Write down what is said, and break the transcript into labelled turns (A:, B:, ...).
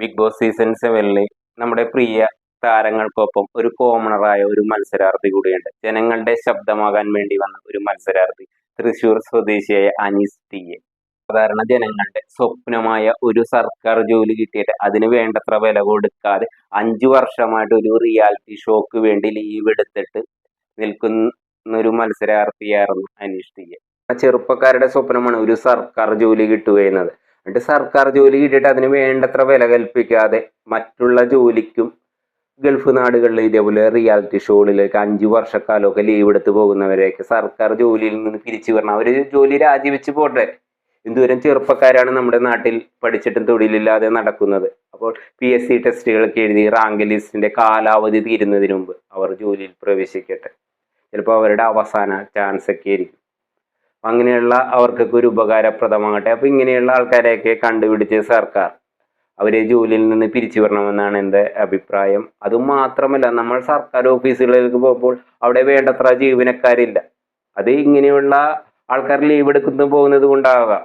A: Big boss season സെവനിൽ നമ്മുടെ പ്രിയ താരങ്ങൾക്കൊപ്പം ഒരു കോമണറായ ഒരു മത്സരാർത്ഥി കൂടിയുണ്ട്. ജനങ്ങളുടെ ശബ്ദമാകാൻ വേണ്ടി വന്ന ഒരു മത്സരാർത്ഥി തൃശൂർ സ്വദേശിയായ അനീസ് ടി എ. സാധാരണ ജനങ്ങളുടെ സ്വപ്നമായ ഒരു സർക്കാർ ജോലി കിട്ടിയിട്ട് അതിന് വേണ്ടത്ര വില കൊടുക്കാതെ അഞ്ചു വർഷമായിട്ട് ഒരു റിയാലിറ്റി ഷോക്ക് വേണ്ടി ലീവ് എടുത്തിട്ട് നിൽക്കുന്ന ഒരു മത്സരാർത്ഥിയായിരുന്നു അനീഷ് ടി എ. ചെറുപ്പക്കാരുടെ സ്വപ്നമാണ് ഒരു സർക്കാർ ജോലി കിട്ടുക എന്നത്. എന്നിട്ട് സർക്കാർ ജോലി കിട്ടിയിട്ട് അതിന് വേണ്ടത്ര വില കൽപ്പിക്കാതെ മറ്റുള്ള ജോലിക്കും ഗൾഫ് നാടുകളിൽ ഇതേപോലെ റിയാലിറ്റി ഷോകളിലേക്ക് അഞ്ചു വർഷക്കാലമൊക്കെ ലീവ് എടുത്ത് പോകുന്നവരെയൊക്കെ സർക്കാർ ജോലിയിൽ നിന്ന് പിരിച്ചു വരണം അവർ ജോലി രാജിവെച്ച് പോട്ടെ. എന്തോരം ചെറുപ്പക്കാരാണ് നമ്മുടെ നാട്ടിൽ പഠിച്ചിട്ടും തൊഴിലില്ലാതെ നടക്കുന്നത്. അപ്പോൾ പി എസ് സി ടെസ്റ്റുകളൊക്കെ എഴുതി റാങ്ക് ലിസ്റ്റിന്റെ കാലാവധി തീരുന്നതിന് മുമ്പ് അവർ ജോലിയിൽ പ്രവേശിക്കട്ടെ. ചിലപ്പോൾ അവരുടെ അവസാന ചാൻസ് ഒക്കെ ആയിരിക്കും. അങ്ങനെയുള്ള അവർക്കൊക്കെ ഒരു ഉപകാരപ്രദമാകട്ടെ. അപ്പോൾ ഇങ്ങനെയുള്ള ആൾക്കാരെയൊക്കെ കണ്ടുപിടിച്ച് സർക്കാർ അവരെ ജോലിയിൽ നിന്ന് പിരിച്ചു വിടണമെന്നാണ് എന്റെ അഭിപ്രായം. അതുമാത്രമല്ല നമ്മൾ സർക്കാർ ഓഫീസുകളിലേക്ക് പോകുമ്പോൾ അവിടെ വേണ്ടത്ര ജീവനക്കാരില്ല. അത് ഇങ്ങനെയുള്ള ആൾക്കാർ ലീവ് എടുക്കുന്നു പോകുന്നത് കൊണ്ടാകാം